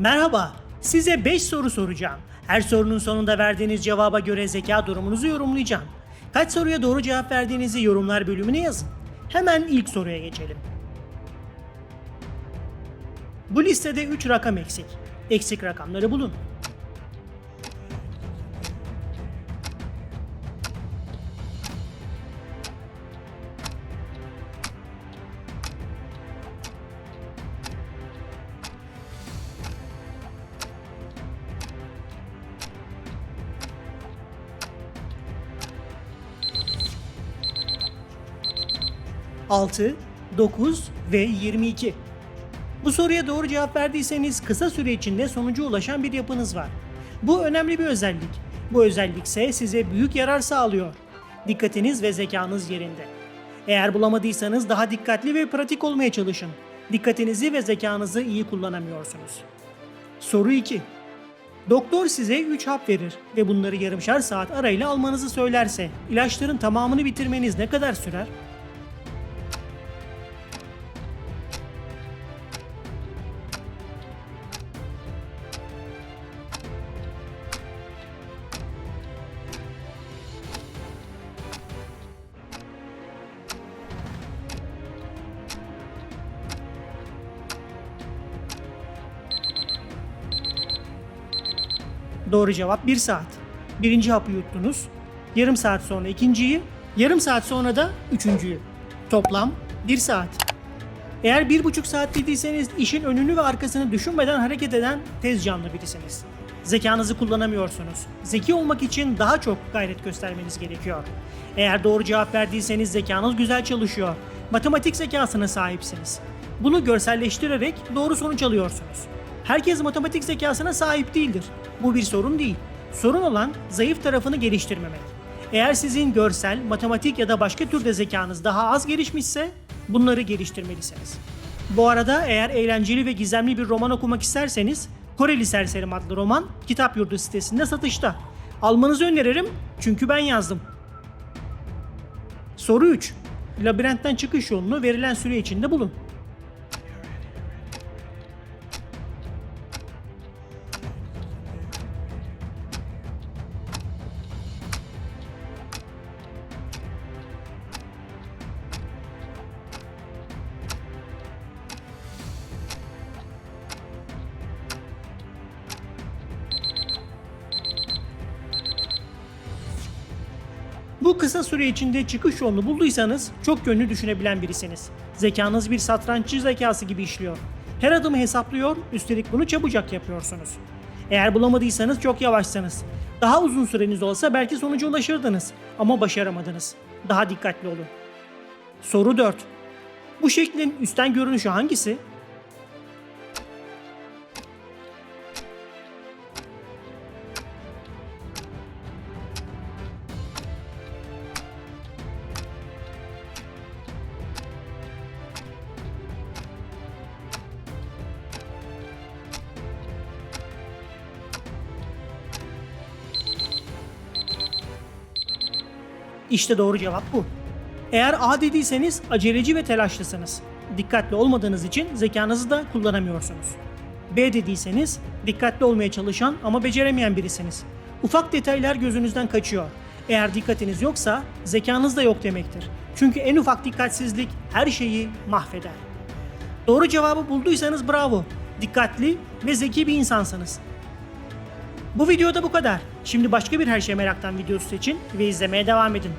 Merhaba, size 5 soru soracağım. Her sorunun sonunda verdiğiniz cevaba göre zeka durumunuzu yorumlayacağım. Kaç soruya doğru cevap verdiğinizi yorumlar bölümüne yazın. Hemen ilk soruya geçelim. Bu listede 3 rakam eksik. Eksik rakamları bulun. ...6, 9 ve 22. Bu soruya doğru cevap verdiyseniz kısa süre içinde sonuca ulaşan bir yapınız var. Bu önemli bir özellik. Bu özellik ise size büyük yarar sağlıyor. Dikkatiniz ve zekanız yerinde. Eğer bulamadıysanız daha dikkatli ve pratik olmaya çalışın. Dikkatinizi ve zekanızı iyi kullanamıyorsunuz. Soru 2. Doktor size 3 hap verir ve bunları yarımşar saat arayla almanızı söylerse ilaçların tamamını bitirmeniz ne kadar sürer? Doğru cevap 1 saat. Birinci hapı yuttunuz. Yarım saat sonra ikinciyi, yarım saat sonra da üçüncüyü. Toplam 1 saat. Eğer bir buçuk saat dediyseniz işin önünü ve arkasını düşünmeden hareket eden tez canlı birisiniz. Zekanızı kullanamıyorsunuz. Zeki olmak için daha çok gayret göstermeniz gerekiyor. Eğer doğru cevap verdiyseniz zekanız güzel çalışıyor. Matematik zekasına sahipsiniz. Bunu görselleştirerek doğru sonuç alıyorsunuz. Herkes matematik zekasına sahip değildir. Bu bir sorun değil. Sorun olan zayıf tarafını geliştirmemek. Eğer sizin görsel, matematik ya da başka türde zekanız daha az gelişmişse bunları geliştirmelisiniz. Bu arada eğer eğlenceli ve gizemli bir roman okumak isterseniz Koreli Serserim adlı roman Kitap Yurdu sitesinde satışta. Almanızı öneririm çünkü ben yazdım. Soru 3. Labirentten çıkış yolunu verilen süre içinde bulun. Bu kısa süre içinde çıkış yolunu bulduysanız çok yönlü düşünebilen birisiniz. Zekanız bir satranççı zekası gibi işliyor. Her adımı hesaplıyor, üstelik bunu çabucak yapıyorsunuz. Eğer bulamadıysanız çok yavaşsınız. Daha uzun süreniz olsa belki sonuca ulaşırdınız ama başaramadınız. Daha dikkatli olun. Soru 4. Bu şeklin üstten görünüşü hangisi? İşte doğru cevap bu. Eğer A dediyseniz aceleci ve telaşlısınız. Dikkatli olmadığınız için zekanızı da kullanamıyorsunuz. B dediyseniz dikkatli olmaya çalışan ama beceremeyen birisiniz. Ufak detaylar gözünüzden kaçıyor. Eğer dikkatiniz yoksa zekanız da yok demektir. Çünkü en ufak dikkatsizlik her şeyi mahveder. Doğru cevabı bulduysanız bravo. Dikkatli ve zeki bir insansınız. Bu videoda bu kadar. Şimdi başka bir her şey meraktan videosu seçin ve izlemeye devam edin.